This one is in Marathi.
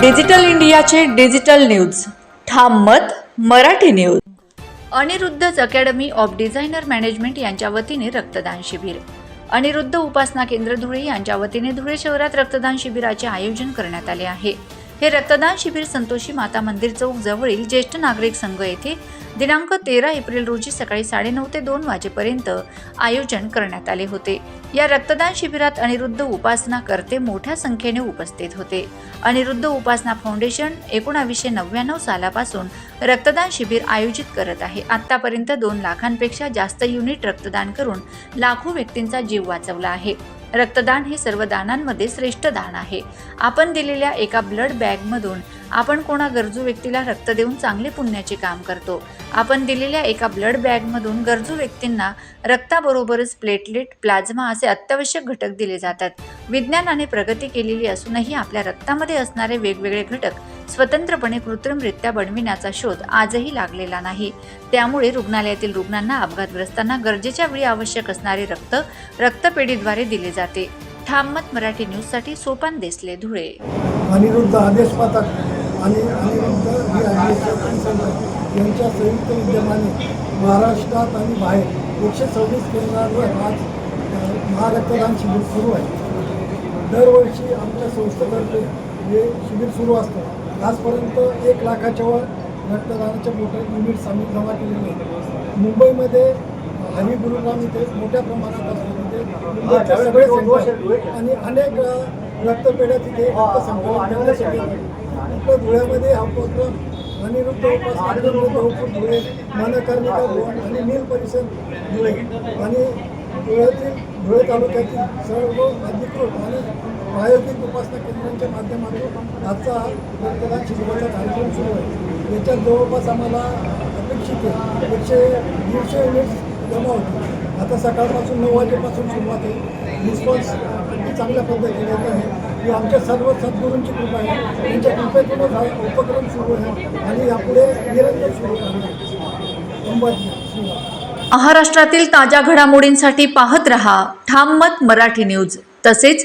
डिजिटल इंडियाचे digital news. Tham Mat Marathi news. अनिरुद्धच academy of designer management यांच्या वतीने रक्तदान शिबिर. अनिरुद्ध उपासना केंद्र धुळे यांच्या वतीने धुळे शहरात रक्तदान शिबिराचे आयोजन करण्यात आले आहे. हे रक्तदान शिबिर संतोषी माता मंदिर चौक जवळील ज्येष्ठ नागरिक संघ येथे दिनांक तेरा एप्रिल रोजी सकाळी साडेनऊ ते दोन वाजेपर्यंत आयोजन करण्यात आले होते. या रक्तदान शिबिरात अनिरुद्ध उपासना करते मोठ्या संख्येने उपस्थित होते. अनिरुद्ध उपासना फाउंडेशन एकोणावीसशे नव्याण्णव सालापासून रक्तदान शिबिर आयोजित करत आहे. आतापर्यंत दोन लाखांपेक्षा जास्त युनिट रक्तदान करून लाखो व्यक्तींचा जीव वाचवला आहे. रक्तदान हे सर्व दानांमध्ये श्रेष्ठ दान आहे. आपण दिलेल्या एका ब्लड बॅगमधून आपण कोणा गरजू व्यक्तीला रक्त देऊन चांगले पुण्याचे काम करतो. आपण दिलेल्या एका ब्लड बॅगमधून गरजू व्यक्तींना रक्ताबरोबरच प्लेटलेट प्लाझ्मा असे अत्यावश्यक घटक दिले जातात. विज्ञानाने प्रगती केलेली असूनही आपल्या रक्तामध्ये असणारे वेगवेगळे घटक स्वतंत्रपणे कृत्रिमरित्या बनविण्याचा शोध आजही लागलेला नाही. त्यामुळे रुग्णालयातील रुग्णांना अपघातग्रस्तांना गरजेच्या वेळी आवश्यक असणारे रक्त रक्तपेढीद्वारे दिले जाते. ठाममत मराठी न्यूजसाठी सोपान देसले धुळे. अनिरुद्ध आदेश पाठक आणि अनिरुद्ध यांच्या संयुक्त विद्यमाने महाराष्ट्रात आणि बाहेर एकशे सव्वीस केंद्रांवर आज महारक्तदान शिबिर सुरू आहे. दरवर्षी आमच्या संस्थेतर्फे हे शिबिर सुरू असतं. आजपर्यंत एक लाखाच्या वर रक्तदानाच्या मोठे युनिट्स आम्ही जमा केलेले आहेत. मुंबईमध्ये हरी गुरुग्राम इथे मोठ्या प्रमाणात तिथे मुंबईचे सगळे सेंटर आणि अनेक रक्तपेढ्या तिथे रक्त संकलन करण्यासाठी येतात. आपल्या धुळ्यामध्ये हा उपक्रम अनिरुद्ध देवपूर धुळे मनकर्णिका भवन आणि नील परिसर धुळे. आणि धुळ्यातील धुळे तालुक्यातील सर्व अधिकृत आणि प्रायोगिक उपासना केंद्रांच्या माध्यमातून आजचा रक्तदान शिबिराचा कार्यक्रम सुरू आहे. याच्यात जवळपास आम्हाला अपेक्षित आहे एकशे दीडशे युनिट्स जमा होते आता सकाळपासून नऊ वाजेपासून सुरुवात आहे. रिस्पॉन्स अगदी चांगल्या पद्धतीने येत आहे. की आमच्या सर्व सद्गुरूंची कृपा आहे. त्यांच्या कृपेतूनच हा उपक्रम सुरू आहे आणि यापुढे निरंतर सुरू अंबाजी महाराष्ट्रातील ताज्या घडामोडींसाठी पाहत रहा. ठाम मत मराठी न्यूज. तसेच